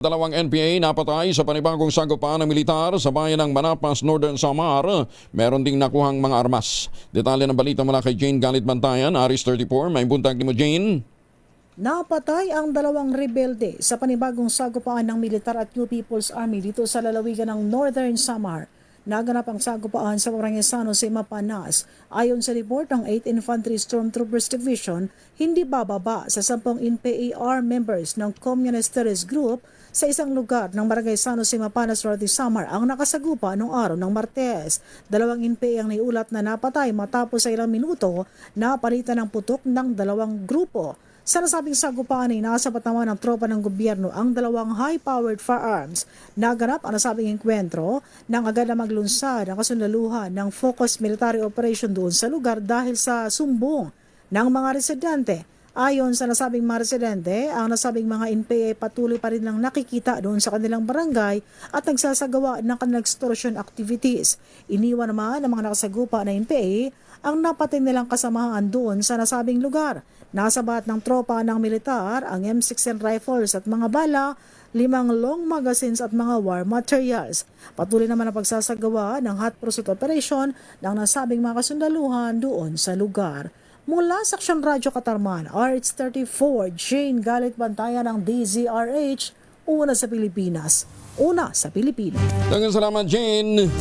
Dalawang NPA napatay sa panibagong sagupaan ng militar sa bayan ng Manapas, Northern Samar. Meron ding nakuhang mga armas. Detalye ng balita mula kay Jane Galit Bantayan, Aris 34. May buntag ni mo, Jane. Napatay ang dalawang rebelde sa panibagong sagupaan ng militar at New People's Army dito sa lalawigan ng Northern Samar. Naganap ang sagupaan sa Barangay San Jose, Mapanas. Ayon sa report ng 8th Infantry Stormtroopers Division, hindi bababa sa 10 NPAR members ng Communist Terrorist Group sa isang lugar ng Barangay San Jose, Mapanas, Northern Samar ang nakasagupa noong araw ng Martes. Dalawang NPA ang naiulat na napatay matapos sa ilang minuto na palitan ng putok ng dalawang grupo. Sa nasabing sagupaan ay nasapat naman ng tropa ng gobyerno ang dalawang high-powered firearms. Naganap ang nasabing enkwentro nang agad na maglunsad ang kasundaluhan ng focused military operation doon sa lugar dahil sa sumbong ng mga residente. Ayon sa nasabing mga residente, ang nasabing mga NPA patuloy pa rin lang nakikita doon sa kanilang barangay at nagsasagawa ng kanilang extortion activities. Iniwan naman ng mga nakasagupa na NPA ang napatay nilang kasamahan doon sa nasabing lugar. Nasabat ng tropa ng militar ang M16 rifles at mga bala, limang long magazines at mga war materials. Patuloy naman ang pagsasagawa ng hot pursuit operation ng nasabing mga kasundaluhan doon sa lugar. Mula sa Aksyon Radyo Katarman, RH34, Jane Galit Bantayan ng DZRH, una sa Pilipinas, una sa Pilipinas. Dagang salamat, Jane.